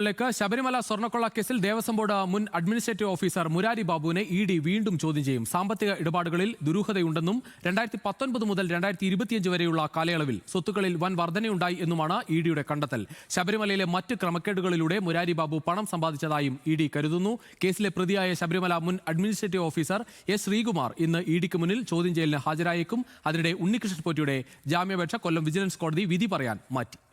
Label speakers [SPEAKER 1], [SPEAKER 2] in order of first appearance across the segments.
[SPEAKER 1] ിലേക്ക് ശബരിമല സ്വർണക്കൊള്ള കേസിൽ ദേവസ്വം ബോർഡ് മുൻ അഡ്മിനിസ്ട്രേറ്റീവ് ഓഫീസർ മുരാരി ബാബുവിനെ ഇ ഡി വീണ്ടും ചോദ്യം ചെയ്യും. സാമ്പത്തിക ഇടപാടുകളിൽ ദുരൂഹതയുണ്ടെന്നും രണ്ടായിരത്തി പത്തൊൻപത് മുതൽ രണ്ടായിരത്തി ഇരുപത്തിയഞ്ച് വരെയുള്ള കാലയളവിൽ സ്വത്തുക്കളിൽ വൻ വർധനയുണ്ടായി എന്നുമാണ് ഇ ഡിയുടെ കണ്ടെത്തൽ. ശബരിമലയിലെ മറ്റ് ക്രമക്കേടുകളിലൂടെ മുരാരി ബാബു പണം സമ്പാദിച്ചതായും ഇ ഡി കരുതുന്നു. കേസിലെ പ്രതിയായ ശബരിമല മുൻ അഡ്മിനിസ്ട്രേറ്റീവ് ഓഫീസർ എസ് ശ്രീകുമാർ ഇന്ന് ഇ ഡിക്ക് മുന്നിൽ ചോദ്യം ചെയ്യലിന് ഹാജരായേക്കും. അതിനിടെ ഉണ്ണികൃഷ്ണൻ പോറ്റിയുടെ ജാമ്യാപേക്ഷ കൊല്ലം വിജിലൻസ് കോടതി വിധി പറയാൻ മാറ്റി.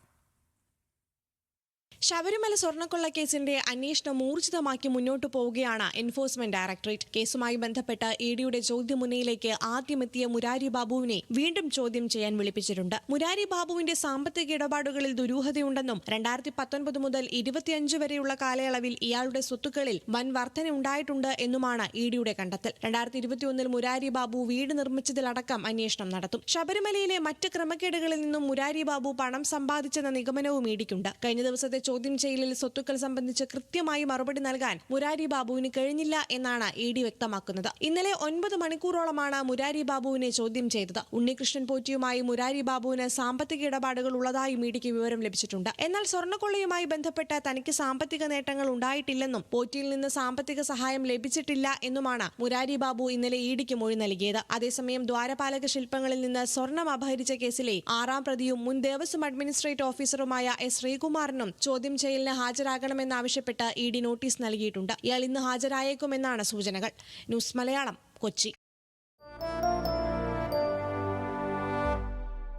[SPEAKER 2] ശബരിമല സ്വർണക്കൊള്ള കേസിന്റെ അന്വേഷണം ഊർജിതമാക്കി മുന്നോട്ടു പോവുകയാണ് എൻഫോഴ്സ്മെന്റ് ഡയറക്ടറേറ്റ് കേസുമായി ബന്ധപ്പെട്ട് ഇ ഡിയുടെ ചോദ്യമുന്നയിലേക്ക് ആദ്യമെത്തിയ മുരാരി ബാബുവിനെ വീണ്ടും ചോദ്യം ചെയ്യാൻ വിളിപ്പിച്ചിട്ടുണ്ട്. മുരാരി ബാബുവിന്റെ സാമ്പത്തിക ഇടപാടുകളിൽ ദുരൂഹതയുണ്ടെന്നും രണ്ടായിരത്തി പത്തൊൻപത് മുതൽ ഇരുപത്തിയഞ്ച് വരെയുള്ള കാലയളവിൽ ഇയാളുടെ സ്വത്തുക്കളിൽ വൻ വർധന ഉണ്ടായിട്ടുണ്ട് എന്നുമാണ് ഇ ഡിയുടെ കണ്ടെത്തൽ. രണ്ടായിരത്തി ഇരുപത്തിയൊന്നിൽ മുരാരി ബാബു വീട് നിർമ്മിച്ചതിലടക്കം അന്വേഷണം നടത്തും. ശബരിമലയിലെ മറ്റ് ക്രമക്കേടുകളിൽ നിന്നും മുരാരി ബാബു പണം സമ്പാദിച്ചെന്ന നിഗമനവും ഇടിക്കുണ്ട് കഴിഞ്ഞ ദിവസത്തെ ചോദ്യം ചെയ്യലിൽ സ്വത്തുക്കൾ സംബന്ധിച്ച് കൃത്യമായി മറുപടി നൽകാൻ മുരാരി ബാബുവിന് കഴിഞ്ഞില്ല എന്നാണ് ഇ ഡി വ്യക്തമാക്കുന്നത്. ഇന്നലെ ഒൻപത് മണിക്കൂറോളമാണ് മുരാരി ബാബുവിനെ ചോദ്യം ചെയ്തത്. ഉണ്ണികൃഷ്ണൻ പോറ്റിയുമായി മുരാരി ബാബുവിന് സാമ്പത്തിക ഇടപാടുകൾ ഉള്ളതായും ഇ ഡിക്ക് വിവരം ലഭിച്ചിട്ടുണ്ട്. എന്നാൽ സ്വർണക്കൊള്ളയുമായി ബന്ധപ്പെട്ട് തനിക്ക് സാമ്പത്തിക നേട്ടങ്ങൾ ഉണ്ടായിട്ടില്ലെന്നും പോറ്റിയിൽ നിന്ന് സാമ്പത്തിക സഹായം ലഭിച്ചിട്ടില്ല എന്നുമാണ് മുരാരി ബാബു ഇന്നലെ ഇ ഡിക്ക് മൊഴി നൽകിയത്. അതേസമയം ദ്വാരപാലക ശില്പങ്ങളിൽ നിന്ന് സ്വർണം അപഹരിച്ച കേസിലെ ആറാം പ്രതിയും മുൻ ദേവസ്വം അഡ്മിനിസ്ട്രേറ്റ് ഓഫീസറുമായ എസ് ശ്രീകുമാറിനും ചോദ്യം ചെയ്യലിന് ഹാജരാകണമെന്നാവശ്യപ്പെട്ട് ഇ ഡി നോട്ടീസ് നൽകിയിട്ടുണ്ട്. ഇയാൾ ഇന്ന് ഹാജരായേക്കുമെന്നാണ് സൂചനകൾ. ന്യൂസ് മലയാളം കൊച്ചി.